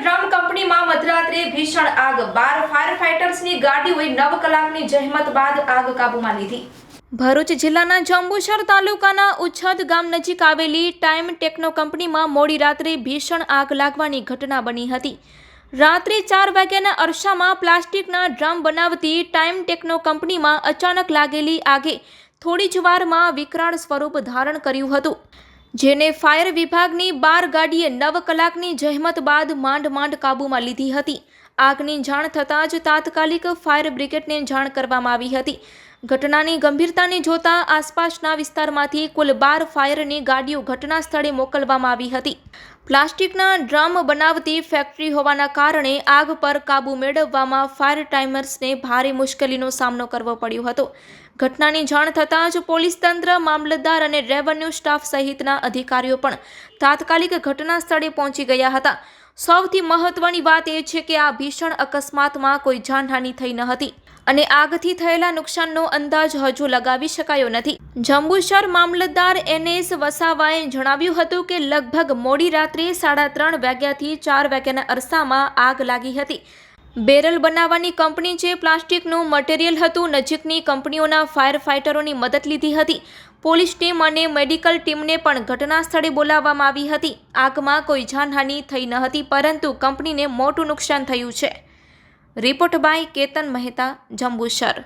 Drum કંપનીમાં મધરાત્રે ભીષણ આગ. બાર ફાયર ફાઇટર્સની ગાડીઓએ નવ કલાકની જહેમત બાદ આગ કાબૂમાં લીધી. ભરૂચ જિલ્લાના જંબુસર તાલુકાના ઉચ્છદ ગામ નજીક આવેલી ટાઈમ ટેકનો કંપનીમાં મોડી રાત્રે ભીષણ આગ લાગવાની ઘટના બની હતી. રાત્રે ચાર વાગ્યાના અરસામાં પ્લાસ્ટિકના ડ્રમ બનાવતી ટાઈમ ટેકનો કંપનીમાં અચાનક લાગેલી આગે થોડી જ વારમાં વિકરાળ સ્વરૂપ ધારણ કર્યું હતું. જેને ફાયર વિભાગની બાર ગાડીએ નવ કલાકની જહેમત બાદ માંડ માંડ કાબૂમાં લીધી હતી. આગની જાણ થતાં જ તાત્કાલિક ફાયર બ્રિગેડને જાણ કરવામાં આવી હતી. ઘટનાની ગંભીરતાને જોતા આસપાસના વિસ્તારમાંથી કુલ બાર ફાયરની ગાડીઓ ઘટના સ્થળે મોકલવામાં આવી હતી. પ્લાસ્ટિકના ડ્રમ બનાવતી ફેક્ટરી હોવાના કારણે આગ પર કાબૂ મેળવવામાં ફાયર ટાઈમર્સને ભારે મુશ્કેલીનો સામનો કરવો પડ્યો હતો. ઘટનાની જાણ થતાં જ પોલીસ તંત્ર, મામલતદાર અને રેવન્યુ સ્ટાફ સહિતના અધિકારીઓ પણ તાત્કાલિક ઘટના સ્થળે પહોંચી ગયા હતા. સૌથી મહત્વની વાત એ છે કે આ ભીષણ અકસ્માતમાં કોઈ જાનહાનિ થઈ ન હતી. અને આગથી થયેલા નુકસાનનો અંદાજ હજુ લગાવી શકાયો નથી. જંબુસર મામલતદાર એનએસ વસાવાએ જણાવ્યું હતું કે લગભગ મોડી રાત્રે સાડા ત્રણ વાગ્યાથી ચાર વાગ્યાના અરસામાં આગ લાગી હતી. બેરલ બનાવવાની કંપની જે પ્લાસ્ટિકનું મટીરિયલ હતું, નજીકની કંપનીઓના ફાયર ફાઇટરોની મદદ લીધી હતી. પોલીસ ટીમ અને મેડિકલ ટીમને પણ ઘટના સ્થળે બોલાવવામાં આવી હતી. આગમાં કોઈ જાનહાનિ થઈ ન હતી, પરંતુ કંપનીને મોટું નુકસાન થયું છે. Report by Ketan Mehta Jambusar.